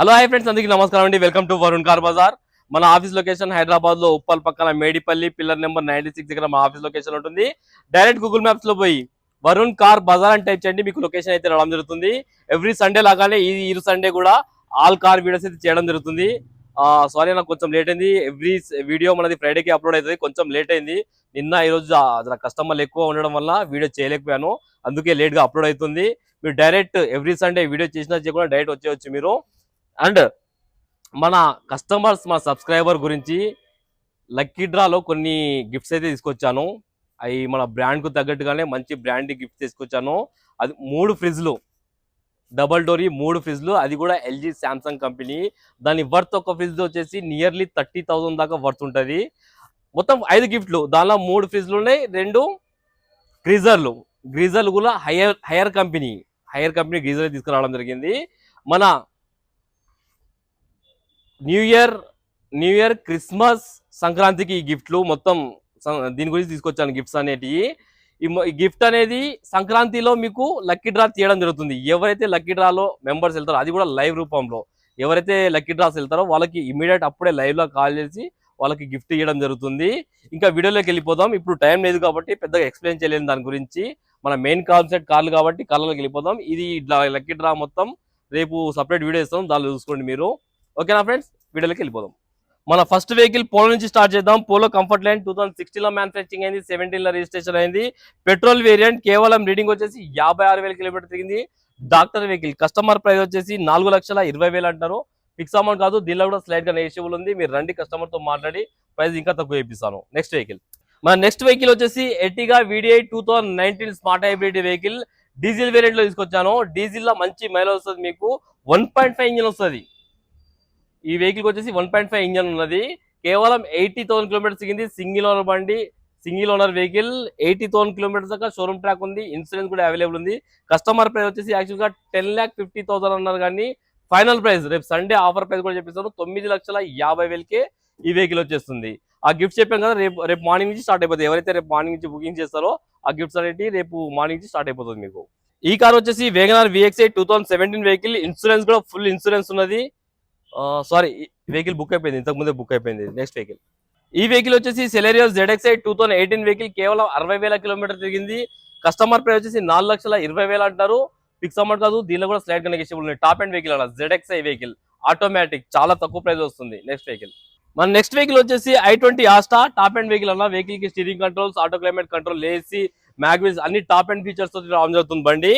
Hello hi friends అందరికీ నమస్కారం అండి. Welcome to Varun car Bazar. మన ఆఫీస్ లొకేషన్ హైదరాబాద్లో ఉప్పల్ పక్కన Medipally pillar number ninety six దగ్గర మా ఆఫీస్ లొకేషన్ ఉంటుంది. డైరెక్ట్ గూగుల్ మ్యాప్స్లో పోయి వరుణ్ కార్ బజార్ అని టైప్ చేయండి మీకు లొకేషన్ అయితే రావడం జరుగుతుంది. ఎవ్రీ సండే లాగానే ఈ ఈ సండే కూడా ఆల్ కార్ వీడియోస్ అయితే చేయడం జరుగుతుంది. సారీ నాకు కొంచెం లేట్ అయింది. ఎవ్రీ వీడియో మనది ఫ్రైడేకి అప్లోడ్ అవుతుంది కొంచెం లేట్ అయింది. నిన్న ఈ రోజు కస్టమర్లు ఎక్కువ ఉండడం వల్ల వీడియో చేయలేకపోయాను. అందుకే లేట్గా అప్లోడ్ అవుతుంది. మీరు డైరెక్ట్ ఎవ్రీ సండే వీడియో చేసినా చేయకుండా డైరెక్ట్ వచ్చేయచ్చు మీరు. అండ్ మన కస్టమర్స్ మన సబ్స్క్రైబర్ గురించి లక్కీ డ్రాలో కొన్ని గిఫ్ట్స్ అయితే తీసుకొచ్చాను. అవి మన బ్రాండ్కు తగ్గట్టుగానే మంచి బ్రాండ్ గిఫ్ట్ తీసుకొచ్చాను. అది మూడు ఫ్రిడ్జ్లు డబల్ డోరీ మూడు ఫ్రిడ్జ్లు అది కూడా ఎల్జీ శాంసంగ్ కంపెనీ దాని వర్త్ ఒక ఫ్రిడ్జ్ వచ్చేసి నియర్లీ థర్టీ థౌజండ్ దాకా వర్త్ ఉంటుంది. మొత్తం ఐదు గిఫ్ట్లు దానిలో మూడు ఫ్రిడ్జ్లు ఉన్నాయి. రెండు గ్రీజర్లు గ్రీజర్లు కూడా Haier Haier company Haier company geyser తీసుకురావడం జరిగింది. మన new year new year Christmas సంక్రాంతికి ఈ గిఫ్ట్లు మొత్తం దీని గురించి తీసుకొచ్చాను గిఫ్ట్స్ అనేటివి. ఈ గిఫ్ట్ అనేది సంక్రాంతిలో మీకు లక్కీ డ్రా తీయడం జరుగుతుంది. ఎవరైతే లక్కీ డ్రాలో మెంబర్స్ వెళ్తారో అది కూడా లైవ్ రూపంలో. ఎవరైతే లక్కీ డ్రాస్ వెళ్తారో వాళ్ళకి ఇమీడియట్ అప్పుడే లైవ్లో కాల్ చేసి వాళ్ళకి గిఫ్ట్ ఇవ్వడం జరుగుతుంది. ఇంకా వీడియోలోకి వెళ్ళిపోదాం. ఇప్పుడు టైం లేదు కాబట్టి పెద్దగా ఎక్స్ప్లెయిన్ చేయలేను దాని గురించి. మన మెయిన్ కాన్సెప్ట్ కార్లు కాబట్టి కార్లలోకి వెళ్ళిపోదాం. ఇది ఇట్లా లక్కీ డ్రా మొత్తం రేపు సపరేట్ వీడియో ఇస్తాం. దానిలో చూసుకోండి మీరు. ఓకేనా ఫ్రెండ్స్? వీడియోలోకి వెళ్ళిపోదాం. మన ఫస్ట్ వెహికల్ పోలో నుంచి స్టార్ట్ చేద్దాం. Polo comfort line two thousand sixteen manufacturing అయింది. సెవెంటీన్లో రిజిస్ట్రేషన్ అయింది. పెట్రోల్ వేరియంట్ కేవలం రీడింగ్ వచ్చేసి యాభై ఆరు వేల కిలోమీటర్ తిరిగింది. డాక్టర్ వెహికల్ కస్టమర్ ప్రైస్ వచ్చేసి నాలుగు లక్షల ఇరవై వేలు అంటారు ఫిక్స్ అమౌంట్ కాదు దీనిలో కూడా స్లైడ్గా నెగిషియబుల్ ఉంది. మీరు రండి కస్టమర్తో మాట్లాడి ప్రైస్ ఇంకా తక్కువ ఇప్పిస్తాను నెక్స్ట్ వెహికల్ మన నెక్స్ట్ వెహికల్ వచ్చేసి Ertiga VDI two thousand nineteen smart hybrid vehicle diesel వేరియంట్లో తీసుకొచ్చాను. డీజిల్లో మంచి మైలేజ్ వస్తుంది మీకు. వన్ పాయింట్ ఫైవ్ ఇంజిన్ వస్తుంది. ఈ వెహికల్ వచ్చేసి వన్ పాయింట్ ఫైవ్ ఇంజన్ ఉన్నది. కేవలం ఎయిటీ థౌసండ్ కిలోమీటర్స్ తిరిగింది సింగిల్ ఓనర్ బండి single owner vehicle eighty thousand kilometres దాకా షోరూమ్ ట్రాక్ ఉంది ఇన్సూరెన్స్ కూడా అవైలబుల్ ఉంది. కస్టమర్ ప్రైస్ వచ్చేసి యాక్చువల్గా టెన్ ల్యాక్ ఫిఫ్టీ థౌసండ్ అన్నారు కానీ ఫైనల్ ప్రైస్ రేపు సండే ఆఫర్ ప్రైస్ కూడా చెప్పిస్తాను తొమ్మిది లక్షల యాభై వేలకే ఈ వెహికల్ వచ్చేస్తుంది. ఆ గిఫ్ట్ చెప్పాం కదా రేపు రేపు మార్నింగ్ నుంచి స్టార్ట్ అయిపోతుంది. ఎవరైతే రేపు మార్నింగ్ నుంచి బుకింగ్ చేస్తారో ఆ గిఫ్ట్స్ అనేవి రేపు మార్నింగ్ నుంచి స్టార్ట్ అయిపోతుంది మీకు. ఈ కార్ వచ్చేసి wagon R VXI two thousand seventeen vehicle insurance కూడా ఫుల్ ఇన్సూరెన్స్ ఉన్నది. సారీ వెహికల్ బుక్ అయిపోయింది. ఇంతకు ముందే బుక్ అయిపోయింది. నెక్స్ట్ వెహికల్ ఈ వెహికల్ వచ్చేసి Celerio ZXI two thousand eighteen vehicle కేవలం అరవై వేల కిలోమీటర్ తిరిగింది. కస్టమర్ ప్రైస్ వచ్చేసి నాలుగు లక్షల ఇరవై వేలు అంటారు ఫిక్స్ అమౌంట్ కాదు దీనిలో కూడా స్లైడ్ కనెక్షన్ ఉంది టాప్ అండ్ వెహికల్ అలా జెడ్ఎక్స్ఐ వెహికల్ ఆటోమేటిక్ చాలా తక్కువ ప్రైస్ వస్తుంది. నెక్స్ట్ వెహికల్ మన నెక్స్ట్ వెహికల్ వచ్చేసి I twenty Asta top end vehicle అన్న వెహికల్కి steering controls auto climate control AC mag wheels అన్ని టాప్ అండ్ ఫీచర్స్తో రావడం జరుగుతుంది బండి.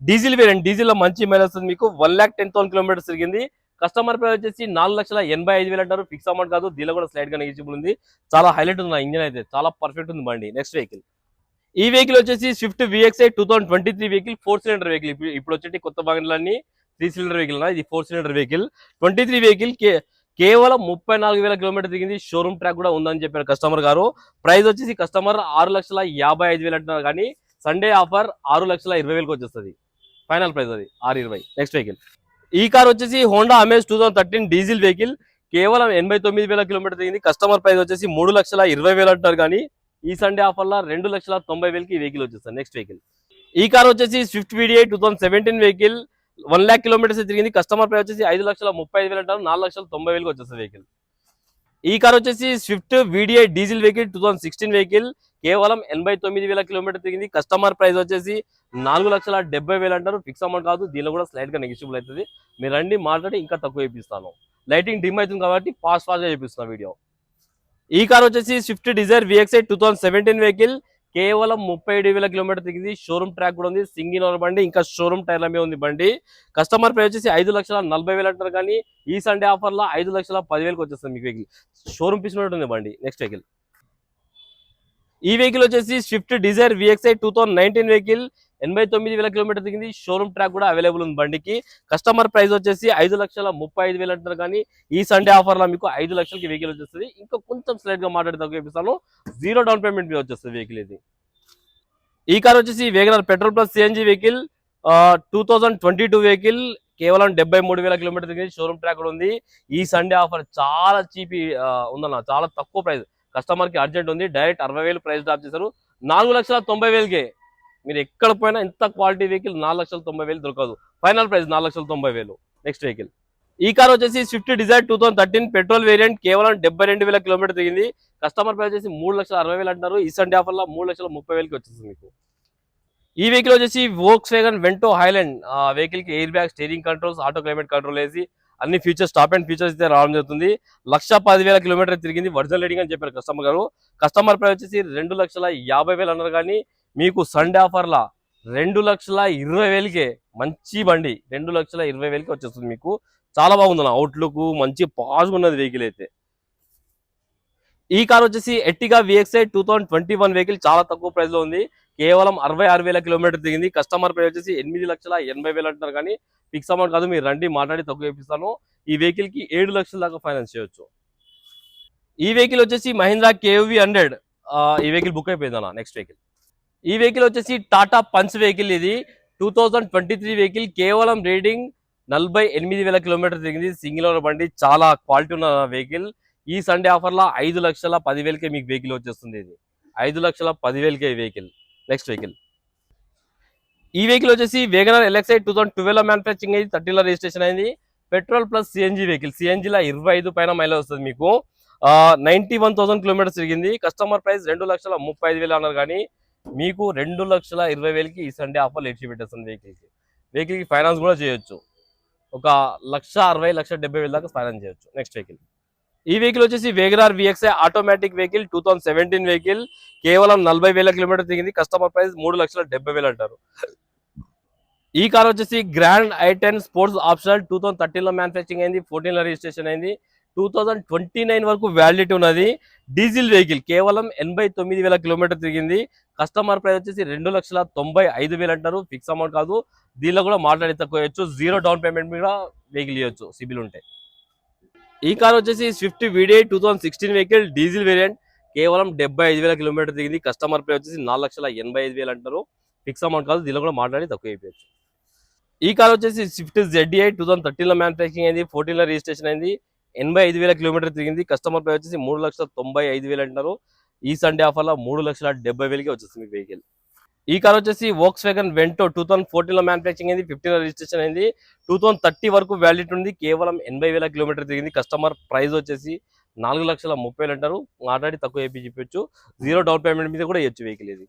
డీజిల్ వేరియంట్ డీజిల్లో మంచి మైలేజ్ వస్తుంది మీకు. One lakh ten thousand kilometres తిరిగింది. కస్టమర్ ప్రైస్ వచ్చేసి నాలుగు లక్షల ఎనభై ఐదు వేలు అంటారు. ఫిక్స్ అమౌంట్ కాదు. దీనిలో కూడా స్లైడ్గా నెగిజిబుల్ ఉంది. చాలా హైలైట్ ఉంది ఇంజిన్ అయితే. చాలా పర్ఫెక్ట్ ఉంది బండి. Next vehicle. ఈ వెహికల్ వచ్చేసి Swift VXI two thousand twenty three vehicle. Four cylinder vehicle. ఇప్పుడు వచ్చేసి కొత్త బండ్లన్నీ త్రీ సిలిండర్ వెహికల్ ఇది four cylinder vehicle. Twenty three vehicle కేవలం ముప్పై నాలుగు వేల కిలోమీటర్ దిగింది షోరూమ్ ట్రాక్ కూడా ఉందని చెప్పారు కస్టమర్ గారు. ప్రైస్ వచ్చేసి కస్టమర్ ఆరు లక్షల యాభై ఐదు వేలు అంటున్నారు కానీ సండే ఆఫర్ ఆరు లక్షల ఇరవై వేలకు వచ్చేస్తుంది. ఫైనల్ ప్రైస్ అది. ఆరు ఇరవై. Next vehicle. ఈ కార్ వచ్చేసి Honda Amaze two thousand thirteen diesel vehicle. కేవలం ఎనభై తొమ్మిది వేల కిలోమీటర్ తిరిగింది. కస్టమర్ ప్రైస్ వచ్చేసి మూడు లక్షల ఇరవై వేలు అంటారు కానీ ఈ సండే ఆఫర్లో రెండు లక్షల తొంభై వేలకి ఈ వెహికల్ వచ్చేస్తుంది. నెక్స్ట్ వెహికల్ ఈ కార్ వచ్చేసి Swift VDI two thousand seventeen vehicle. One lakh kilometres తిరిగింది. కస్టమర్ ప్రైస్ వచ్చేసి ఐదు లక్షల ముప్పై ఐదు వేలు అంటారు. నాలుగు లక్షల తొంభై వేలకి వచ్చేస్తుంది వెహికల్. ఈ కార్ వచ్చేసి Swift VDI diesel vehicle two thousand sixteen vehicle. కేవలం ఎనభై తొమ్మిది వేల కిలోమీటర్ తిరిగింది. కస్టమర్ ప్రైస్ వచ్చేసి నాలుగు లక్షల డెబ్బై వేలు అంటారు. ఫిక్స్ అమౌంట్ కాదు. దీనిలో కూడా స్లైట్గా నెగిషిబుల్ అవుతుంది. మీరు రండి మాట్లాడి ఇంకా తక్కువ చేపిస్తాను. లైటింగ్ డిమ్ అవుతుంది కాబట్టి ఫాస్ట్ ఫాస్ట్గా చేపిస్తున్నాను వీడియో ఈ కార్ వచ్చేసి Swift Dzire VXI two thousand seventeen vehicle. కేవలం ముప్పై ఏడు వేల కిలోమీటర్ తిరిగింది. షోరూమ్ ట్రాక్ కూడా ఉంది. సింగిల్ ఓనర్ బండి ఇంకా షోరూమ్ టైర్ల మీద ఉంది బండి. కస్టమర్ ప్రైస్ వచ్చేసి ఐదు లక్షల నలభై వేలు అంటారు కానీ ఈ సండే ఆఫర్లో ఐదు లక్షల పదివేలకు వచ్చేస్తుంది మీకు వెహికల్ షోరూమ్ పీస్ ఉంది బండి. నెక్స్ట్ వెహికల్ ఈ వెహికల్ వచ్చేసి Swift Dzire VXI two thousand nineteen vehicle ఎనభై తొమ్మిది వేల కిలోమీటర్ దిగింది. షోరూమ్ ట్రాక్ కూడా అవైలబుల్ ఉంది బండికి. కస్టమర్ ప్రైస్ వచ్చేసి ఐదు లక్షల ముప్పై ఐదు వేలు అంటారు కానీ ఈ సండే ఆఫర్లో మీకు ఐదు లక్షలకి వెహికల్ వచ్చేస్తుంది. ఇంకా కొంచెం స్లైట్గా మాట్లాడే తక్కువ చూపిస్తాను. జీరో డౌన్ పేమెంట్ మీద వచ్చేస్తుంది వెహికల్ ఇది. ఈ కార్ వచ్చేసి wagon R petrol plus CNG vehicle two thousand twenty two vehicle కేవలం డెబ్బై మూడు వేల కిలోమీటర్ దిగింది. షోరూమ్ ట్రాక్ కూడా ఉంది. ఈ సండే ఆఫర్ చాలా చీప్ ఉందన్న చాలా తక్కువ ప్రైస్ కస్టమర్కి అర్జెంట్ ఉంది. డైరెక్ట్ అరవై వేలు ప్రైస్ డ్రాప్ చేశారు. నాలుగు లక్షల తొంభై వేలకే మీరు ఎక్కడ పోయినా ఇంత క్వాలిటీ వెహికల్ నాలుగు లక్షల తొంభై వేలు దొరకదు. ఫైనల్ ప్రైస్ నాలుగు లక్షల తొంభై వేలు. నెక్స్ట్ వెహికల్ ఈ కార్ వచ్చేసి Swift Dzire two thousand thirteen petrol variant కేవలం డెబ్బై రెండు వేల కిలోమీటర్ తిరిగింది. కస్టమర్ ప్రైస్ వచ్చేసి మూడు లక్షల అరవై వేలు అంటారు ఈ సండే ఆఫర్లో మూడు లక్షల ముప్పై వేలకి వచ్చేసింది మీకు. ఈ వెహికల్ వచ్చేసి వోక్స్ వేగన్ వెంటో హైలాండ్ ఆ వెహికల్కి air bag steering controls auto climate control వేసి అన్ని ఫీచర్స్ టాప్ అండ్ ఫీచర్స్ అయితే రావడం జరుగుతుంది. లక్ష పదివేల కిలోమీటర్ తిరిగింది. ఒరిజినల్ రేటింగ్ అని చెప్పారు కస్టమర్ గారు. కస్టమర్ ప్రైస్ వచ్చేసి రెండు లక్షల యాభై వేలు అన్నారు కానీ మీకు సండే ఆఫర్ల రెండు లక్షల ఇరవై వేలకే మంచి బండి రెండు లక్షల ఇరవై వేలకి వచ్చేస్తుంది మీకు. చాలా బాగుంది అవుట్లుక్ మంచి పాజ్ ఉన్నది వెహికల్ అయితే. ఈ కార్ వచ్చేసి Ertiga VXI two thousand twenty one vehicle చాలా తక్కువ ప్రైస్లో ఉంది. కేవలం అరవై ఆరు వేల కిలోమీటర్ దిగింది. కస్టమర్ ప్రైస్ వచ్చేసి ఎనిమిది లక్షల ఎనభై వేలు అంటున్నారు కానీ ఫిక్స్ అమౌంట్ కాదు. మీరు రండి మాట్లాడి తక్కువ ఇప్పిస్తాను ఈ వెహికల్కి ఏడు లక్షల దాకా ఫైనాన్స్ చేయొచ్చు. ఈ వెహికల్ వచ్చేసి మహీంద్రా కేవీ హండ్రెడ్ ఈ వెహికల్ బుక్ అయిపోయిందన్న నెక్స్ట్ వెహికల్ ఈ వెహికల్ వచ్చేసి టాటా పంచ్ వెహికల్ ఇది. Two thousand twenty three vehicle కేవలం రీడింగ్ నలభై ఎనిమిది వేల కిలోమీటర్ తిరిగింది. సింగిల్ ఓనర్ బండి చాలా క్వాలిటీ ఉన్న వెహికల్. ఈ సండే ఆఫర్లో ఐదు లక్షల పదివేలకే మీకు వెహికల్ వచ్చేస్తుంది ఇది. ఐదు లక్షల పదివేలకే వెహికల్. Next vehicle. ఈ వెహికల్ వచ్చేసి wagon R LXI two thousand ట్వెల్వ్లో manufacturing అయింది. థర్టీలో రిజిస్ట్రేషన్ అయింది. Petrol plus CNG vehicle. సిఎన్జీలో ఇరవై ఐదు పైన మైలేజ్ వస్తుంది మీకు. నైన్టీ వన్ థౌసండ్ కిలోమీటర్స్ తిరిగింది. కస్టమర్ ప్రైస్ రెండు లక్షల ముప్పై ఐదు వేలు అన్నారు కానీ మీకు రెండు లక్షల ఇరవై వేలకి ఈ సండే ఆఫర్ ఇచ్చి పెట్టేస్తుంది వెహికల్కి వెహికల్కి ఫైనాన్స్ కూడా చేయొచ్చు. ఒక లక్ష అరవై లక్ష డెబ్బై వేల దాకా ఫైనాన్స్ చేయొచ్చు నెక్స్ట్ వెహికల్ ఈ వెహికల్ వచ్చేసి wagon R VXI automatic vehicle two thousand seventeen vehicle కేవలం నలభై వేల కిలోమీటర్ తిరిగింది. కస్టమర్ ప్రైస్ మూడు లక్షల డెబ్బై వేలు అంటారు. ఈ కార్ వచ్చేసి grand I ten sports optional two thousand థర్టీన్లో manufacturing అయింది ఫోర్టీన్లో రిజిస్ట్రేషన్ అయింది. టూ థౌసండ్ ట్వంటీ నైన్ వరకు వ్యాలిడిటీ ఉన్నది. డీజిల్ వెహికల్ కేవలం ఎనభై తొమ్మిది వేల కిలోమీటర్ తిరిగింది. కస్టమర్ ప్రైస్ వచ్చేసి రెండు లక్షల తొంభై ఐదు వేలు అంటారు. ఫిక్స్ అమౌంట్ కాదు. దీనిలో కూడా మాట్లాడి తక్కువ జీరో డౌన్ పేమెంట్ మీద వెహికల్ ఇవ్వచ్చు. సిబిల్ ఉంటే. ఈ కార్ వచ్చేసి Swift VDI two thousand sixteen vehicle diesel variant కేవలం డెబ్బై ఐదు వేల కిలోమీటర్ తిరిగింది. కస్టమర్ ప్రైస్ వచ్చేసి నాలుగు లక్షల ఎనభై ఐదు వేలు అంటారు. ఫిక్స్ అమౌంట్ కాదు. దీనిలో కూడా మాట్లాడి తక్కువ అయిపోయచ్చు ఈ కార్ వచ్చేసి స్విఫ్ట్ జెడ్డీఐ టూ థౌసండ్ థర్టీన్లో మ్యానుఫ్యాక్చరింగ్ అయింది. ఫోర్టీన్లో రిజిస్ట్రేషన్ అయింది. ఎనభై ఐదు వేల కిలోమీటర్ తిరిగింది. కస్టమర్ ప్రైస్ వచ్చేసి మూడు లక్షల తొంభై ఐదు వేలు అంటారు ఈ సండే ఆఫర్లో మూడు లక్షల డెబ్బై వేలకి వచ్చేస్తుంది మీ వెహికల్ ఈ కార్ వచ్చేసి Volkswagen Vento two thousand ఫోర్టీన్లో మ్యానుఫ్యాక్చరింగ్ అయింది. ఫిఫ్టీన్లో రిజిస్ట్రేషన్ అయింది. టూ థౌసండ్ థర్టీ వరకు వ్యాలిడిటీ ఉంది కేవలం ఎనభై వేల కిలోమీటర్ తిరిగింది. కస్టమర్ ప్రైస్ వచ్చేసి నాలుగు లక్షల ముప్పై వేలు అంటారు. మాట్లాడి తక్కువ ఏపీ చెప్పొచ్చు. జీరో డౌన్ పేమెంట్ మీద కూడా ఇవ్వచ్చు వెహికల్ ఇది.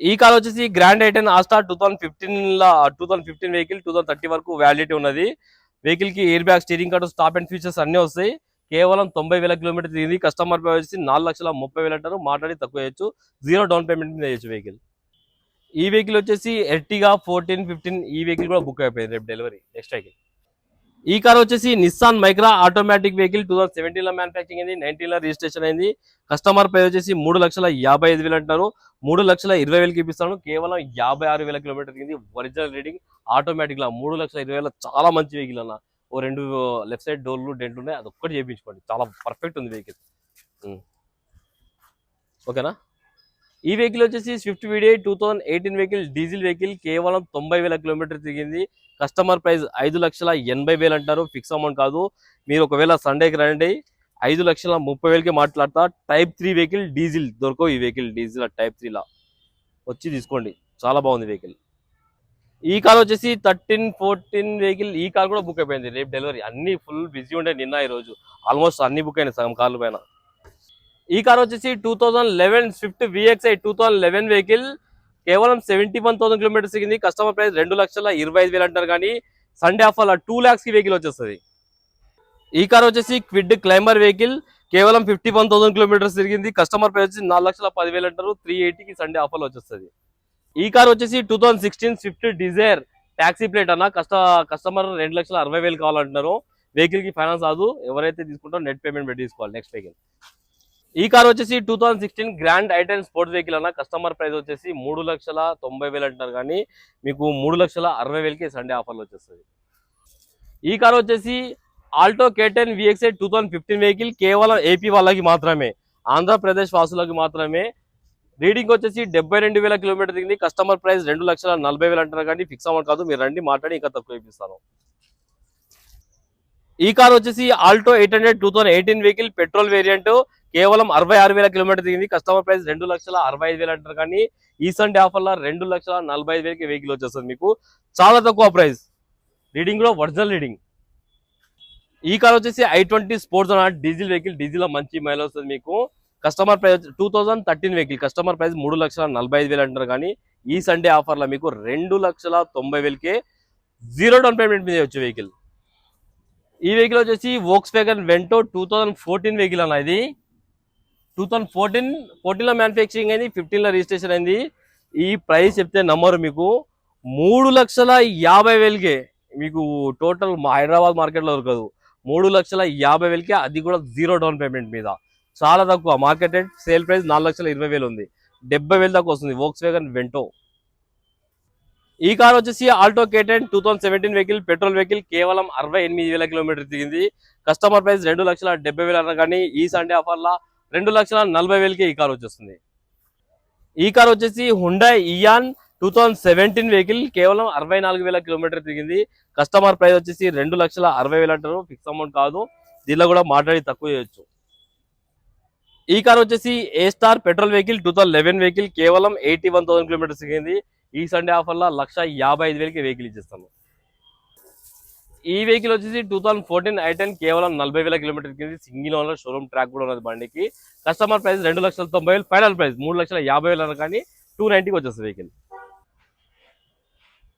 ఈ కార్ వచ్చేసి grand I ten Asta two thousand ఫిఫ్టీన్లో two thousand fifteen vehicle two thousand thirty వరకు వ్యాలిడిటీ ఉన్నది. వెహికల్కి air bag steering card stop and features అన్ని వస్తాయి. కేవలం తొంభై వేల కిలోమీటర్ తిరిగింది. కస్టమర్ పే వచ్చి నాలుగు లక్షల ముప్పై వేలు అంటారు. మాట్లాడి తక్కువ చేయొచ్చు. జీరో డౌన్ పేమెంట్ మీద చేయొచ్చు వెహికల్ ఈ వెహికల్ వచ్చేసి ఎర్టిగా ఫోర్టీన్ ఫిఫ్టీన్ ఈ వెహికల్ కూడా బుక్ అయిపోయింది రేపు డెలివరీ నెక్స్ట్ వెహికల్ ఈ కార్ వచ్చేసి Nissan Micra automatic vehicle two thousand సెవెంటీన్లో మ్యానుఫ్యాక్చరింగ్ అయింది నైన్టీన్లో రిజిస్ట్రేషన్ అయింది. కస్టమర్ ప్రైస్ వచ్చేసి మూడు లక్షల యాభై ఐదు వేలు అంటున్నారు. మూడు లక్షల ఇరవై వేలకి ఇప్పిస్తాను కేవలం యాభై ఆరు వేల కిలోమీటర్ తిరిగింది ఒరిజినల్ రీడింగ్ ఆటోమేటిక్ లా మూడు లక్షల ఇరవై వేల చాలా మంచి వెహికల్ అన్న. ఓ రెండు లెఫ్ట్ సైడ్ డోర్లు డెంట్లు ఉన్నాయి. అది ఒక్కటి చేయించుకోండి చాలా పర్ఫెక్ట్ ఉంది వెహికల్ ఓకేనా? ఈ వెహికల్ వచ్చేసి Swift VDI two thousand eighteen vehicle diesel vehicle కేవలం తొంభై వేల కిలోమీటర్ తిరిగింది. కస్టమర్ ప్రైస్ ఐదు లక్షల ఎనభై వేలు అంటారు ఫిక్స్ అమౌంట్ కాదు. మీరు ఒకవేళ సండేకి రండి ఐదు లక్షల ముప్పై వేలకి మాట్లాడతా. టైప్ త్రీ వెహికల్ డీజిల్ దొరకవు ఈ వెహికల్ డీజిల్ టైప్ త్రీలా వచ్చి తీసుకోండి. చాలా బాగుంది వెహికల్. ఈ కార్ వచ్చేసి థర్టీన్ ఫోర్టీన్ వెహికల్ ఈ కార్ కూడా బుక్ అయిపోయింది. రేపు డెలివరీ అన్ని ఫుల్ బిజీ ఉండే నిన్న ఈ రోజు ఆల్మోస్ట్ అన్ని బుక్ అయినాయి సగం కార్ల పైన. ఈ కార్ వచ్చేసి two thousand eleven Swift VXI two thousand eleven vehicle. కేవలం సెవెంటీ వన్ థౌసండ్ కిలోమీటర్స్ తిరిగింది కస్టమర్ ప్రైస్ రెండు లక్షల ఇరవై ఐదు వేలు అంటారు కానీ సండే ఆఫర్ టూ ల్యాక్స్కి వెహికల్ వచ్చేస్తుంది. ఈ కార్ వచ్చేసి క్విడ్ క్లైంబర్ వెహికల్. కేవలం ఫిఫ్టీ వన్ థౌసండ్ కిలోమీటర్స్ తిరిగింది. కస్టమర్ ప్రైస్ వచ్చి నాలుగు లక్షల పదివేలు అంటారు. త్రీ ఎయిటీకి సండే ఆఫర్లో వచ్చేస్తుంది. ఈ కార్ వచ్చేసి two thousand sixteen Swift Dzire taxi plate అన్న. కస్ట కస్టమర్ రెండు లక్షల అరవై వేలు కావాలంటున్నారు. వెహికల్కి ఫైనాన్స్ రాదు. ఎవరైతే తీసుకుంటారో నెట్ పేమెంట్ పెట్టి తీసుకోవాలి. Next vehicle. ఈ కార్ వచ్చేసి two thousand sixteen grand I ten sports vehicle అన్న. కస్టమర్ ప్రైస్ వచ్చేసి మూడు లక్షల తొంభై వేలు అంటారు కానీ మీకు మూడు లక్షల అరవై వేలకి సండే ఆఫర్లు వచ్చేస్తుంది ఈ కార్ వచ్చేసి Alto K ten VXI two thousand fifteen vehicle కేవలం ఏపీ వాళ్ళకి మాత్రమే ఆంధ్రప్రదేశ్ వాసులకి మాత్రమే. రీడింగ్ వచ్చేసి డెబ్బై రెండు వేల కిలోమీటర్ దిగింది. కస్టమర్ ప్రైస్ రెండు లక్షల నలభై వేలు అంటారు కానీ ఫిక్స్ అమౌంట్ కాదు. మీరు రండి మాట్లాడి ఇంకా తక్కువ ఇప్పిస్తాను ఈ కార్ వచ్చేసి Alto eight hundred two thousand eighteen vehicle petrol variant. కేవలం అరవై ఆరు వేల కిలోమీటర్ దిగింది. కస్టమర్ ప్రైస్ రెండు లక్షల అరవై ఐదు వేలు అంటారు. కానీ ఈ సండే ఆఫర్లో రెండు లక్షల నలభై ఐదు వేలకి వెహికల్ వచ్చేస్తుంది మీకు. చాలా తక్కువ ప్రైస్. రీడింగ్ కూడా ఒరిజినల్ రీడింగ్ ఈ కార్ వచ్చేసి ఐ ట్వంటీ స్పోర్ట్స్ అన్న డీజిల్ వెహికల్. డీజిల్లో మంచి మైల్ వస్తుంది మీకు. Customer price two thousand thirteen vehicle. Customer price మూడు లక్షల నలభై ఐదు వేలు అంటారు. కానీ ఈ సండే ఆఫర్లో మీకు రెండు లక్షల తొంభై వేలకే జీరో డౌన్ పేమెంట్ మీద వచ్చే వెహికల్. ఈ వెహికల్ వచ్చేసి Volkswagen Vento two thousand fourteen vehicle అన్న ఇది. టూ థౌజండ్ ఫోర్టీన్ ఫోర్టీన్లో మ్యానుఫ్యాక్చరింగ్ అయింది ఫిఫ్టీన్లో రిజిస్ట్రేషన్ అయింది. ఈ ప్రైస్ చెప్తే నమ్మరు మీకు. మూడు లక్షల యాభై వేలకే మీకు టోటల్ హైదరాబాద్ మార్కెట్లో దొరకదు. మూడు లక్షల యాభై వేలకే అది కూడా జీరో డౌన్ పేమెంట్ మీద. చాలా తక్కువ. మార్కెట్ సేల్ ప్రైస్ నాలుగు లక్షల ఇరవై వేలు ఉంది. డెబ్బై వేలు దాకా వస్తుంది. వోక్స్ వ్యాగన్ వెంటో ఈ కార్ వచ్చేసి Alto K ten two thousand seventeen vehicle petrol vehicle కేవలం అరవై ఎనిమిది వేల కిలోమీటర్ తిరిగింది. కస్టమర్ ప్రైస్ రెండు లక్షల డెబ్బై వేలు అన్న కానీ ఈ సండే ఆఫర్లా రెండు లక్షల నలభై వేలకి ఈ కార్ వచ్చేస్తుంది. ఈ కార్ వచ్చేసి Hyundai Eon two thousand seventeen vehicle కేవలం అరవై నాలుగు వేల కిలోమీటర్ తిరిగింది. కస్టమర్ ప్రైస్ వచ్చేసి రెండు లక్షల అరవై వేలు అంటారు. ఫిక్స్ అమౌంట్ కాదు. దీనిలో కూడా మాట్లాడి తక్కువ చేయొచ్చు. ఈ కార్ వచ్చేసి A star petrol vehicle two thousand eleven vehicle కేవలం ఎయిటీ వన్ థౌసండ్ కిలోమీటర్స్ తిరిగింది. ఈ సండే ఆఫర్లో లక్ష యాభై ఐదు వేలకి వెహికల్ ఇచ్చేస్తాను ఈ వెహికల్ వచ్చేసి టూ థౌసండ్ ఫోర్టీన్ ఐటెన్ కేవలం నలభై వేల కిలోమీటర్ కింద సింగిల్ ఓనర్ షోరూమ్ ట్రాక్ కూడా ఉన్నది బండికి. కస్టమర్ ప్రైస్ రెండు లక్షల తొంభై వేలు ఫైనల్ ప్రైస్ మూడు లక్షల యాభై వేలు కానీ టూ నైన్టీకి వచ్చేస్తుంది వెహికల్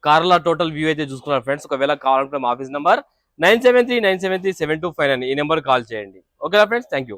కార్ల టోటల్ వ్యూ అయితే చూసుకున్నారు ఫ్రెండ్స్ ఒకవేళ కావాలంటే మా office number nine seven three nine seven three seven two five nine ఈ నెంబర్ కాల్ చేయండి. ఓకేనా ఫ్రెండ్స్ థ్యాంక్ యూ